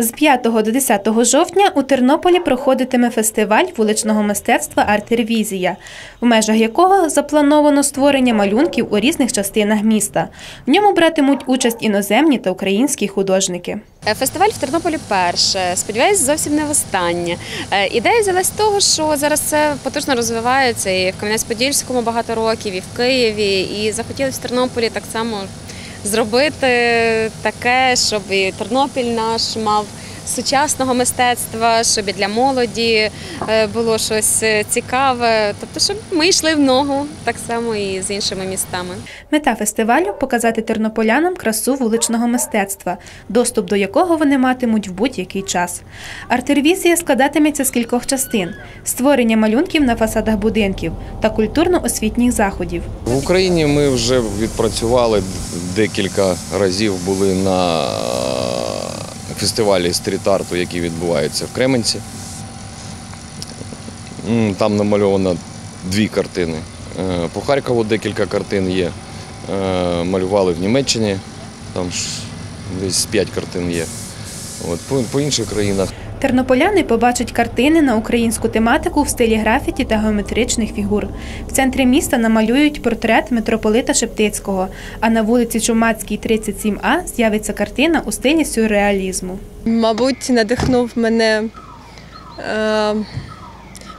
З 5 до 10 жовтня у Тернополі проходитиме фестиваль вуличного мистецтва «Арт-Ревізія», в межах якого заплановано створення малюнків у різних частинах міста. В ньому братимуть участь іноземні та українські художники. Е, Фестиваль в Тернополі перше. Сподіваюсь, зовсім не востаннє. Е, Ідея взялась з того, що зараз це потужно розвивається і в Кам'янець-Подільському багато років, і в Києві. І захотіли в Тернополі так само зробити таке, щоб і Тернопіль наш мав сучасного мистецтва, щоб і для молоді е, було щось е, цікаве. Тобто, щоб ми йшли в ногу так само і з іншими містами. Мета фестивалю показати тернополянам красу вуличного мистецтва, доступ до якого вони матимуть в будь-який час. Арт-ревізія складатиметься з кількох частин: створення малюнків на фасадах будинків та культурно-освітніх заходів. В Україні ми вже відпрацювали декілька разів. Були на фестивалі стріт-арту, який відбувається в Кременці. Там намальовано дві картини. Е, По Харкову декілька картин є. Е, Малювали в Німеччині, там десь п'ять картин є. От, по інших країнах Тернополяни побачать картини на українську тематику в стилі графіті та геометричних фігур. В центрі міста намалюють портрет митрополита Шептицького, а на вулиці Чумацькій, 37А з'явиться картина у стилі сюрреалізму. Мабуть, надихнув мене е,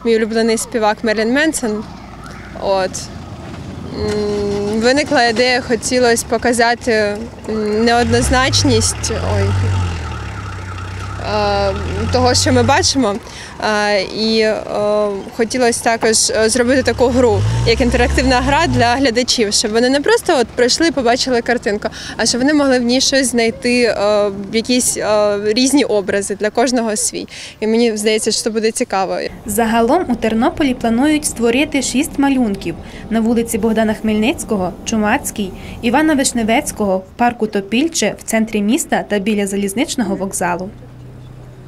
мій улюблений співак Мерлін Менсон. От. Виникла ідея, хотілося показати неоднозначність ой, того, що ми бачимо. Е, І е, хотілося також е, зробити таку гру, як інтерактивна гра для глядачів, щоб вони не просто от прийшли і побачили картинку, а щоб вони могли в ній щось знайти, е, якісь е, різні образи для кожного свій. І мені здається, що це буде цікаво. Загалом у Тернополі планують створити шість малюнків на вулиці Богдана Хмельницького, Чумацькій, Івана Вишневецького, в парку Топільче, в центрі міста та біля залізничного вокзалу.